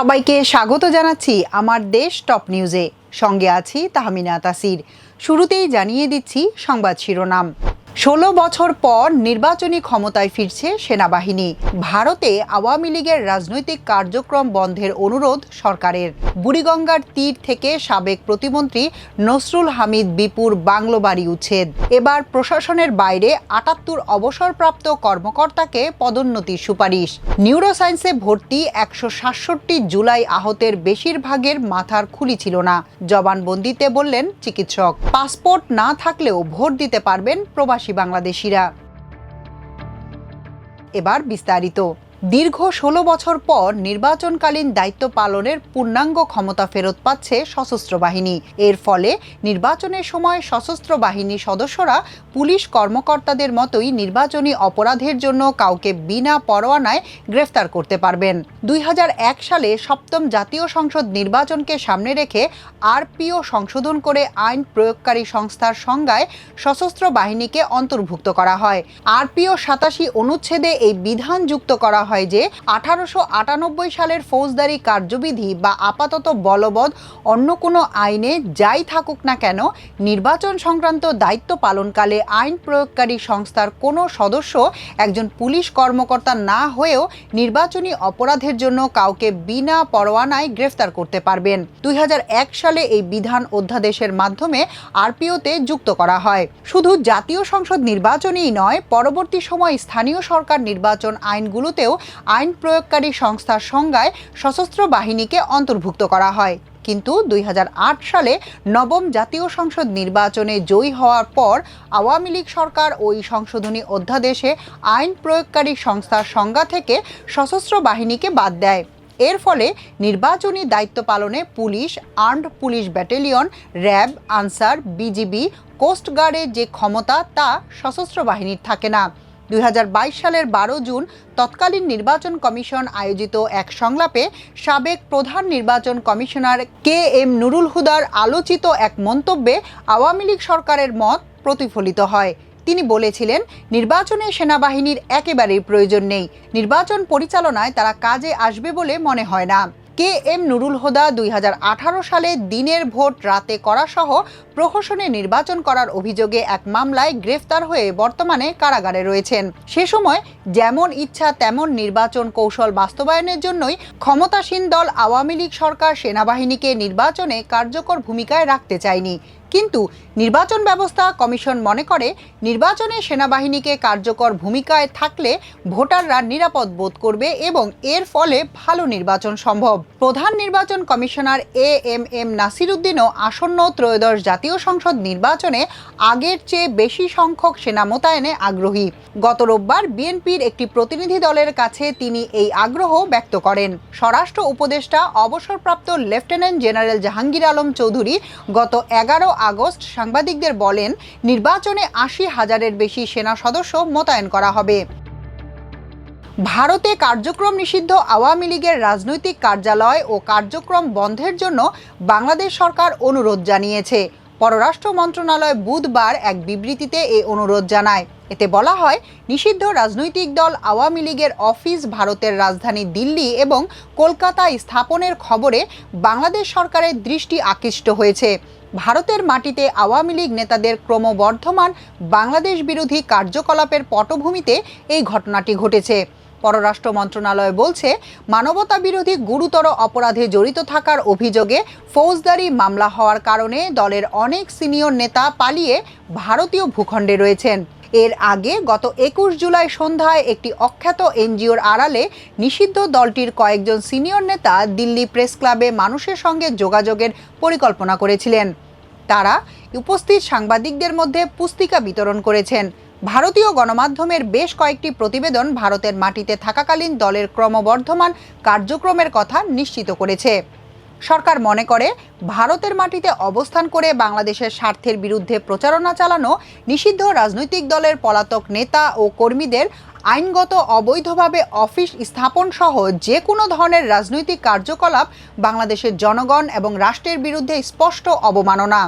সবাইকে স্বাগত জানাচ্ছি আমার দেশ টপ নিউজে। সঙ্গে আছি তাহমিনা তাসির। শুরুতেই জানিয়ে দিচ্ছি সংবাদ শিরোনাম। ষোলো বছর পর নির্বাচনী ক্ষমতায় ফিরছে সেনাবাহিনী। ভারতে আওয়ামী লীগের রাজনৈতিক কার্যক্রম বন্ধের অনুরোধ সরকারের। বুড়িগঙ্গার তীর থেকে সাবেক প্রতিমন্ত্রী নসরুল হামিদ বিপুর বাংলো বাড়ি উচ্ছেদ। এবার প্রশাসনের বাইরে আটাত্তর অবসরপ্রাপ্ত কর্মকর্তাকে পদোন্নতির সুপারিশ। নিউরোসায়েন্সে ভর্তি একশো সাতষট্টি জুলাই আহতের বেশিরভাগের মাথার খুলি ছিল না, জবানবন্দিতে বললেন চিকিৎসক। পাসপোর্ট না থাকলেও ভোট দিতে পারবেন প্রবাসী বাংলাদেশিরা। এবার বিস্তারিত। দীর্ঘ ষোলো বছর পর নির্বাচনকালীন দায়িত্ব পালনের পূর্ণাঙ্গ ক্ষমতা ফেরত পাচ্ছে সশস্ত্র বাহিনী। এর ফলে নির্বাচনের সময় সশস্ত্র বাহিনীর সদস্যরা পুলিশ কর্মকর্তাদের মতোই নির্বাচনী অপরাধের জন্য কাউকে বিনা পরোয়ানায় গ্রেফতার করতে পারবেন। দুই হাজার এক সালে সপ্তম জাতীয় সংসদ নির্বাচনকে সামনে রেখে আরপিও সংশোধন করে আইন প্রয়োগকারী সংস্থার সংজ্ঞায় সশস্ত্র বাহিনীকে অন্তর্ভুক্ত করা হয়। আরপিও সাতাশি অনুচ্ছেদে এই বিধান যুক্ত করা যে আঠারোশো আটানব্বই সালের ফৌজদারি কার্যবিধি বা আপাতত বলবৎ অন্য কোনো আইনে যাই থাকুক না কেন নির্বাচন সংক্রান্ত দায়িত্ব পালনকালে আইন প্রয়োগকারী সংস্থার কোনো সদস্য একজন পুলিশ কর্মকর্তা না হয়েও নির্বাচনী অপরাধের জন্য কাউকে বিনা পরোয়ানায় গ্রেফতার করতে পারবেন। দুই হাজার এক সালে এই বিধান অধ্যাদেশের মাধ্যমে আরপিওতে যুক্ত করা হয়। শুধু জাতীয় সংসদ নির্বাচনই নয়, পরবর্তী সময় স্থানীয় সরকার নির্বাচন আইনগুলোতেও আইন প্রয়োগকারী সংস্থার সংজ্ঞায় সশস্ত্র বাহিনীকে অন্তর্ভুক্ত করা হয়। কিন্তু দুই হাজার আট সালে নবম জাতীয় সংসদ নির্বাচনে জয়ী হওয়ার পর আওয়ামী লীগ সরকার ওই সংশোধনী অধ্যাদেশে আইন প্রয়োগকারী সংস্থার সংজ্ঞা থেকে সশস্ত্র বাহিনীকে বাদ দেয়। এর ফলে নির্বাচনী দায়িত্ব পালনে police, armed police battalion, RAB, Ansar, BGB কোস্টগার্ডের যে ক্ষমতা তা সশস্ত্র বাহিনীর থাকে না। দুই হাজার বাইশ সালের বারো জুন তৎকালীন নির্বাচন কমিশন আয়োজিত এক সংলাপে সাবেক প্রধান নির্বাচন কমিশনার কে এম নুরুল হুদার আলোচিত এক মন্তব্যে আওয়ামী লীগ সরকারের মত প্রতিফলিত হয়। তিনি বলেছিলেন, নির্বাচনে সেনাবাহিনীর একেবারেই প্রয়োজন নেই। নির্বাচন পরিচালনায় তারা কাজে আসবে বলে মনে হয় না। কে এম নুরুল হোদা দুই সালে দিনের ভোট রাতে করাসহ প্রহসনে নির্বাচন করার অভিযোগে এক মামলায় গ্রেফতার হয়ে বর্তমানে কারাগারে রয়েছেন। সে সময় যেমন ইচ্ছা তেমন নির্বাচন কৌশল বাস্তবায়নের জন্যই ক্ষমতাসীন দল আওয়ামী লীগ সরকার সেনাবাহিনীকে নির্বাচনে কার্যকর ভূমিকায় রাখতে চায়নি। কিন্তু নির্বাচন ব্যবস্থা কমিশন মনে করে নির্বাচনে সেনাবাহিনীকে কার্যকর ভূমিকায় থাকলে ভোটাররা নিরাপদ বোধ করবে এবং এর ফলে ভালো নির্বাচন সম্ভব। প্রধান নির্বাচন commissioner A M M Nasir উদ্দিনও আসন্ন ত্রয়োদশ জাতীয় সংসদ নির্বাচনে আগের চেয়ে বেশি সংখ্যক সেনা মোতায়েনে আগ্রহী। গত রোববার বিএনপির একটি প্রতিনিধি দলের কাছে তিনি এই আগ্রহ ব্যক্ত করেন। স্বরাষ্ট্র উপদেষ্টা, অবসরপ্রাপ্ত লেফটেন্যান্ট জেনারেল জাহাঙ্গীর আলম চৌধুরী গত এগারো আগস্ট সাংবাদিকদের বলেন, নির্বাচনে আশি হাজারের বেশি সেনা সদস্য মোতায়েন করা হবে। ভারতে কার্যক্রম নিষিদ্ধ আওয়ামী লীগের রাজনৈতিক কার্যালয় ও কার্যক্রম বন্ধের জন্য বাংলাদেশ সরকার অনুরোধ জানিয়েছে। পররাষ্ট্র মন্ত্রণালয় বুধবার এক বিবৃতিতে এই অনুরোধ জানায়। এতে বলা হয়, নিষিদ্ধ রাজনৈতিক দল আওয়ামী লীগের অফিস ভারতের রাজধানী দিল্লি এবং কলকাতা স্থাপনের খবরে বাংলাদেশ সরকারের দৃষ্টি আকৃষ্ট হয়েছে। ভারতের মাটিতে আওয়ামী লীগ নেতাদের ক্রমবর্ধমান বাংলাদেশ বিরোধী কার্যকলাপের পটভূমিতে এই ঘটনাটি ঘটেছে। পররাষ্ট্র মন্ত্রণালয় বলছে মানবতা বিরোধী গুরুতর অপরাধে জড়িত থাকার অভিযোগে ফৌজদারি মামলা হওয়ার কারণে দলের অনেক সিনিয়র নেতা পালিয়ে ভারতীয় ভূখণ্ডে রয়েছেন। এর আগে গত একুশ জুলাই সন্ধ্যায় একটি অখ্যাত এনজিওর আড়ালে নিষিদ্ধ দলটির কয়েকজন সিনিয়র নেতা দিল্লি প্রেস ক্লাবে মানুষের সঙ্গে যোগাযোগের পরিকল্পনা করেছিলেন। তারা উপস্থিত সাংবাদিকদের মধ্যে পুস্তিকা বিতরণ করেছেন। ভারতীয় গণমাধ্যমের বেশ কয়েকটি প্রতিবেদন ভারতের মাটিতে থাকাকালীন দলের ক্রমবর্ধমান কার্যক্রমের কথা নিশ্চিত করেছে। সরকার মনে করে, ভারতের মাটিতে অবস্থান করে বাংলাদেশের স্বার্থের বিরুদ্ধে প্রচারণা চালানো নিষিদ্ধ রাজনৈতিক দলের পলাতক নেতা ও কর্মীদের আইনগত অবৈধভাবে অফিস স্থাপন সহ যে কোনো ধরনের রাজনৈতিক কার্যকলাপ বাংলাদেশের জনগণ এবং রাষ্ট্রের বিরুদ্ধে স্পষ্ট অবমাননা।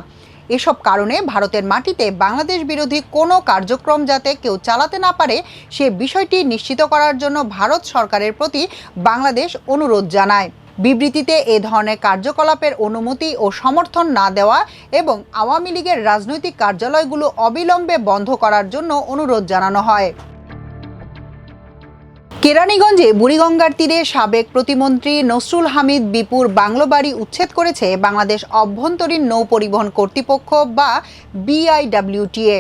এসব কারণে ভারতের মাটিতে বাংলাদেশ বিরোধী কোনো কার্যক্রম যাতে কেউ চালাতে না পারে, সে বিষয়টি নিশ্চিত করার জন্য ভারত সরকারের প্রতি বাংলাদেশ অনুরোধ জানায়। বিবৃতিতে এ ধরনের কার্যকলাপের অনুমতি ও সমর্থন না দেওয়া এবং আওয়ামী লীগের রাজনৈতিক কার্যালয়গুলো অবিলম্বে বন্ধ করার জন্য অনুরোধ জানানো হয়। কেরানীগঞ্জে বুড়িগঙ্গার তীরে সাবেক প্রতিমন্ত্রী নসরুল হামিদ বিপুর বাংলো বাড়ি উচ্ছেদ করেছে বাংলাদেশ অভ্যন্তরীণ নৌ পরিবহন কর্তৃপক্ষ বা বিআইডব্লিউটিএ।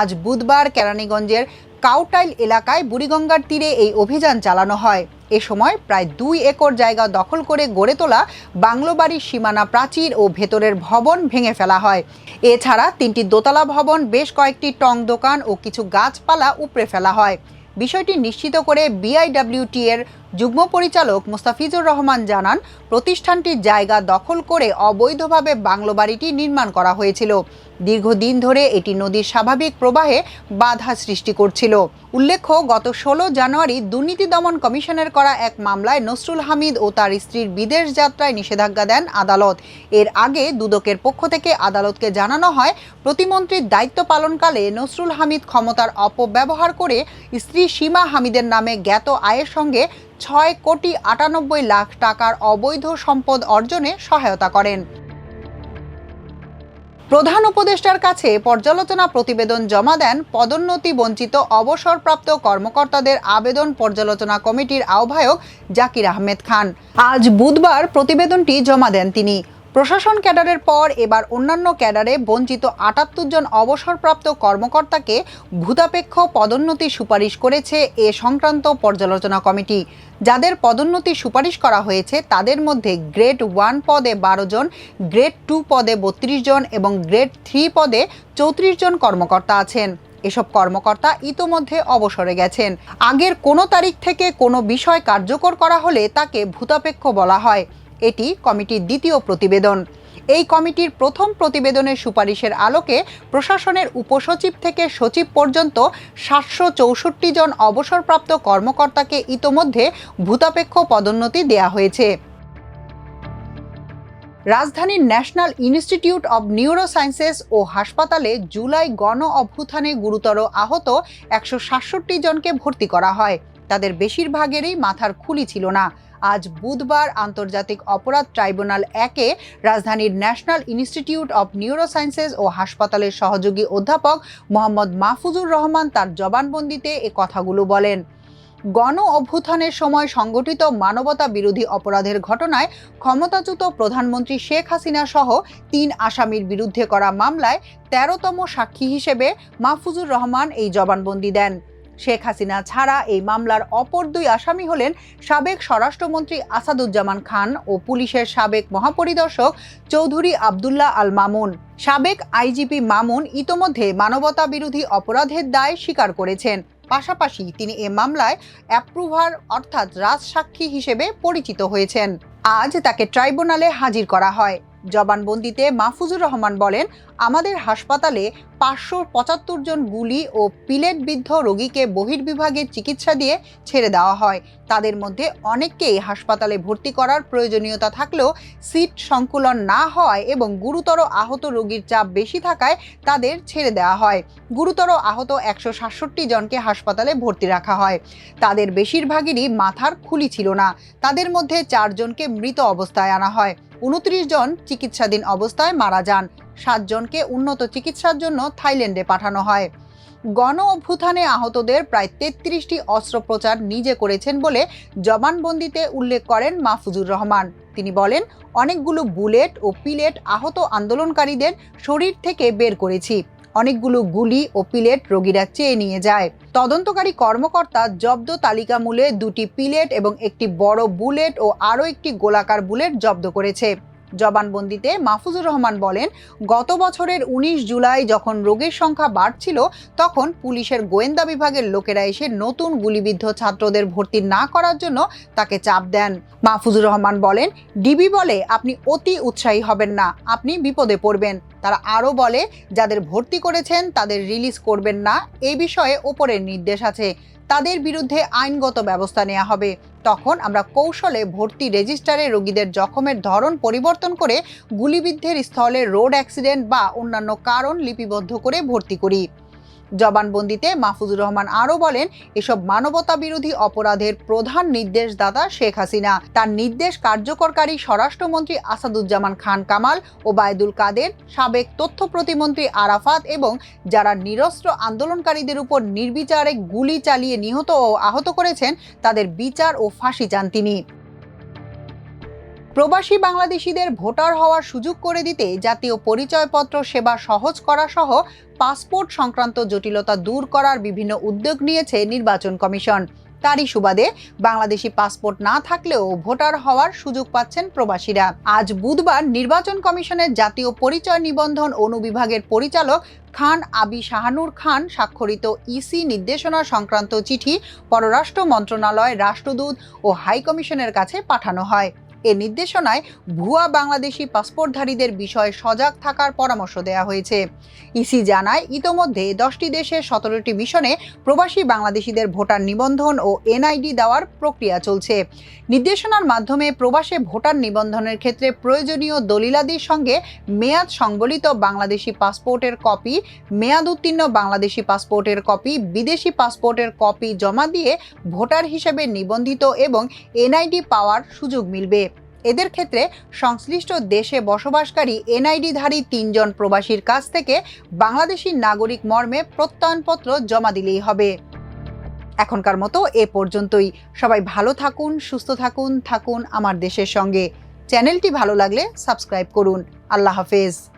আজ বুধবার কেরানীগঞ্জের কাউটাইল এলাকায় বুড়িগঙ্গার তীরে এই অভিযান চালানো হয়। এ সময় প্রায় দুই একর জায়গা দখল করে গড়ে তোলা বাংলো বাড়ির সীমানা প্রাচীর ও ভেতরের ভবন ভেঙে ফেলা হয়। এছাড়া তিনটি দোতলা ভবন, বেশ কয়েকটি টং দোকান ও কিছু গাছপালা উপড়ে ফেলা হয়। বিষয়টি নিশ্চিত করে বিআইডব্লিউটি এর যুগ্ম পরিচালক মোস্তাফিজুর রহমান জানান, প্রতিষ্ঠানটির জায়গা দখল করে অবৈধভাবে বাংলো বাড়িটি নির্মাণ করা হয়েছিল। দীর্ঘদিন ধরে এটি নদীর স্বাভাবিক প্রবাহে বাধা সৃষ্টি করছিল। উল্লেখ্য, গত ষোলো জানুয়ারি দুর্নীতি দমন কমিশনের করা এক মামলায় নসরুল হামিদ ও তার স্ত্রীর বিদেশ যাত্রায় নিষেধাজ্ঞা দেন আদালত। এর আগে দুদকের পক্ষ থেকে আদালতকে জানানো হয়, প্রতিমন্ত্রীর দায়িত্ব পালনকালে নসরুল হামিদ ক্ষমতার অপব্যবহার করে স্ত্রী সীমা হামিদের নামে জ্ঞাত আয়ের সঙ্গে ছয় কোটি আটানব্বই লাখ টাকার অবৈধ সম্পদ অর্জনে সহায়তা করেন। প্রধান উপদেষ্টার কাছে পর্যালোচনা প্রতিবেদন জমা দেন পদোন্নতি বঞ্চিত অবসরপ্রাপ্ত কর্মকর্তাদের আবেদন পর্যালোচনা কমিটির আহ্বায়ক জাকির আহমেদ খান। আজ বুধবার প্রতিবেদনটি জমা দেন তিনি। প্রশাসন ক্যাডারের পর এবার অন্যান্য ক্যাডারে বঞ্চিত আটাত্তর জন অবসরপ্রাপ্ত কর্মকর্তাকে ভূতাপেক্ষ পদোন্নতি সুপারিশ করেছে এ সংক্রান্ত পর্যালোচনা কমিটি। যাদের পদোন্নতি সুপারিশ করা হয়েছে, তাদের মধ্যে গ্রেড ওয়ান পদে বারো জন, গ্রেড টু পদে বত্রিশ জন এবং গ্রেড থ্রি পদে চৌত্রিশ জন কর্মকর্তা আছেন। এসব কর্মকর্তা ইতোমধ্যে অবসরে গেছেন। আগের কোনো তারিখ থেকে কোনো বিষয় কার্যকর করা হলে তাকে ভূতাপেক্ষ বলা হয়। এটি কমিটির দ্বিতীয় প্রতিবেদন। এই কমিটির প্রথম প্রতিবেদনের সুপারিশের আলোকে প্রশাসনের উপসচিব থেকে সচিব পর্যন্ত সাতশো চৌষট্টি জন অবসরপ্রাপ্ত কর্মকর্তাকে ইতোমধ্যে ভূতাপেক্ষ পদোন্নতি দেয়া হয়েছে। রাজধানীর ন্যাশনাল ইনস্টিটিউট অব নিউরোসায়েন্সেস ও হাসপাতালে জুলাই গণ অভ্যুত্থানে গুরুতর আহত একশো সাতষট্টি জনকে ভর্তি করা হয়। তাদের বেশিরভাগেরই মাথার খুলি ছিল না। আজ বুধবার আন্তর্জাতিক অপরাধ ট্রাইব্যুনাল একে রাজধানীর ন্যাশনাল ইনস্টিটিউট অব নিউরোসায়েন্সেস ও হাসপাতালের সহযোগী অধ্যাপক মোহাম্মদ মাহফুজুর রহমান তার জবানবন্দিতে এ কথাগুলো বলেন। গণ অভ্যুত্থানের সময় সংগঠিত মানবতা বিরোধী অপরাধের ঘটনায় ক্ষমতাচ্যুত প্রধানমন্ত্রী শেখ হাসিনা সহ তিন আসামির বিরুদ্ধে করা মামলায় তেরোতম সাক্ষী হিসেবে মাহফুজুর রহমান এই জবানবন্দি দেন। শেখ হাসিনা ছাড়া এই মামলার অপর দুই আসামি হলেন সাবেক স্বরাষ্ট্রমন্ত্রী আসাদুজ্জামান খান ও পুলিশের সাবেক মহাপরিদর্শক চৌধুরী আবদুল্লাহ আল মামুন। সাবেক আইজিপি মামুন ইতোমধ্যে মানবতা বিরোধী অপরাধের দায় স্বীকার করেছেন। পাশাপাশি তিনি এ মামলায় অ্যাপ্রুভার অর্থাৎ রাজসাক্ষী হিসেবে পরিচিত হয়েছেন। আজ তাকে ট্রাইব্যুনালে হাজির করা হয়। জবানবন্দিতে মাহফুজুর রহমান বলেন আমাদের হাসপাতালে পাঁচশো পঁচাত্তর জন গুলি ও পিলেট বিদ্ধ রোগীকে বহির্বিভাগে চিকিৎসা দিয়ে ছেড়ে দেওয়া হয়। তাদের মধ্যে অনেককেই হাসপাতালে ভর্তি করার প্রয়োজনীয়তা থাকলেও সিট সংকুলন না হওয়ায় এবং গুরুতর আহত রোগীর চাপ বেশি থাকায় তাদের ছেড়ে দেওয়া হয়। গুরুতর আহত একশো সাতষট্টি জনকে হাসপাতালে ভর্তি রাখা হয়। তাদের বেশিরভাগেরই মাথার খুলি ছিল না। তাদের মধ্যে চারজনকে মৃত অবস্থায় আনা হয়। উনত্রিশ জন চিকিৎসাধীন অবস্থায় মারা যান। সাতজনকে উন্নত চিকিৎসার জন্য থাইল্যান্ডে পাঠানো হয়। গণ অভ্যুত্থানে আহতদের প্রায় তেত্রিশটি অস্ত্রোপচার নিজে করেছেন বলে জবানবন্দিতে উল্লেখ করেন মাহফুজুর রহমান। তিনি বলেন, অনেকগুলো বুলেট ও পিলেট আহত আন্দোলনকারীদের শরীর থেকে বের করেছি। অনেকগুলো গুলি ও পিলেট রোগীরা চেয়ে নিয়ে যায়। তদন্তকারী কর্মকর্তা জব্দ তালিকামূলে দুটি পিলেট এবং একটি বড় বুলেট ও আরও একটি গোলাকার বুলেট জব্দ করেছে। জবানবন্দিতে মাহফুজুর রহমান বলেন, গত বছরের ১৯ জুলাই যখন রোগীর সংখ্যা বাড়ছিল, তখন পুলিশের গোয়েন্দা বিভাগের লোকেরা এসে নতুন গুলিবিদ্ধ ছাত্রদের ভর্তি না করার জন্য তাকে চাপ দেন। মাহফুজুর রহমান বলেন, ডিবি বলে আপনি অতি উৎসাহী হবেন না, আপনি বিপদে পড়বেন। তারা আরও বলে, যাদের ভর্তি করেছেন তাদের রিলিজ করবেন না এই বিষয়ে ওপরের নির্দেশ আছে। তাদের বিরুদ্ধে আইনগত ব্যবস্থা নেওয়া হবে। তখন আমরা কৌশলে ভর্তি রেজিস্টারে রোগীদের জখমের ধরন পরিবর্তন করে গুলিবিদ্ধের স্থলে রোড অ্যাক্সিডেন্ট বা অন্যান্য কারণ লিপিবদ্ধ করে ভর্তি করি। জবানবন্দিতে মাহফুজুর রহমান আরও বলেন, এসব মানবতা বিরোধী অপরাধের প্রধান নির্দেশদাতা শেখ হাসিনা। তার নির্দেশ কার্যকরকারী স্বরাষ্ট্রমন্ত্রী আসাদুজ্জামান খান কামাল ও বায়দুল কাদের, সাবেক তথ্য প্রতিমন্ত্রী আরাফাত এবং যারা নিরস্ত্র আন্দোলনকারীদের উপর নির্বিচারে গুলি চালিয়ে নিহত ও আহত করেছেন, তাদের বিচার ও ফাঁসি চান তিনি। প্রবাসী বাংলাদেশিদের ভোটার হওয়ার সুযোগ করে দিতে জাতীয় পরিচয়পত্র সেবা সহজ করা সহ পাসপোর্ট সংক্রান্ত জটিলতা দূর করার বিভিন্ন উদ্যোগ নিয়েছে নির্বাচন কমিশন। তারই সুবাদে বাংলাদেশি পাসপোর্ট না থাকলেও ভোটার হওয়ার সুযোগ পাচ্ছেন প্রবাসীরা। আজ বুধবার নির্বাচন কমিশনের জাতীয় পরিচয় নিবন্ধন অনুবিভাগের পরিচালক খান আবি শাহানুর খান স্বাক্ষরিত ইসি নির্দেশনা সংক্রান্ত চিঠি পররাষ্ট্র মন্ত্রণালয়, রাষ্ট্রদূত ও হাইকমিশনের কাছে পাঠানো হয়। এ নির্দেশনায় ভুয়া বাংলাদেশি পাসপোর্টধারীদের বিষয়ে সজাগ থাকার পরামর্শ দেওয়া হয়েছে। ইসি জানায়, ইতোমধ্যে দশটি দেশের সতেরোটি মিশনে প্রবাসী বাংলাদেশিদের ভোটার নিবন্ধন ও এনআইডি দেওয়ার প্রক্রিয়া চলছে। নির্দেশনার মাধ্যমে প্রবাসে ভোটার নিবন্ধনের ক্ষেত্রে প্রয়োজনীয় দলিলাদির সঙ্গে মেয়াদ সংবলিত বাংলাদেশি পাসপোর্টের কপি, মেয়াদ উত্তীর্ণ বাংলাদেশি পাসপোর্টের কপি, বিদেশি পাসপোর্টের কপি জমা দিয়ে ভোটার হিসেবে নিবন্ধিত এবং এনআইডি পাওয়ার সুযোগ মিলবে। এদের ক্ষেত্রে সংশ্লিষ্ট দেশে বসবাসকারী এনআইডিধারী তিনজন প্রবাসীর কাছ থেকে বাংলাদেশি নাগরিক মর্মে প্রত্যয়নপত্র জমা দিলেই হবে। এখনকার মতো এ পর্যন্তই। সবাই ভালো থাকুন, সুস্থ থাকুন থাকুন আমার দেশের সঙ্গে। চ্যানেলটি ভালো লাগলে সাবস্ক্রাইব করুন। আল্লাহ হাফেজ।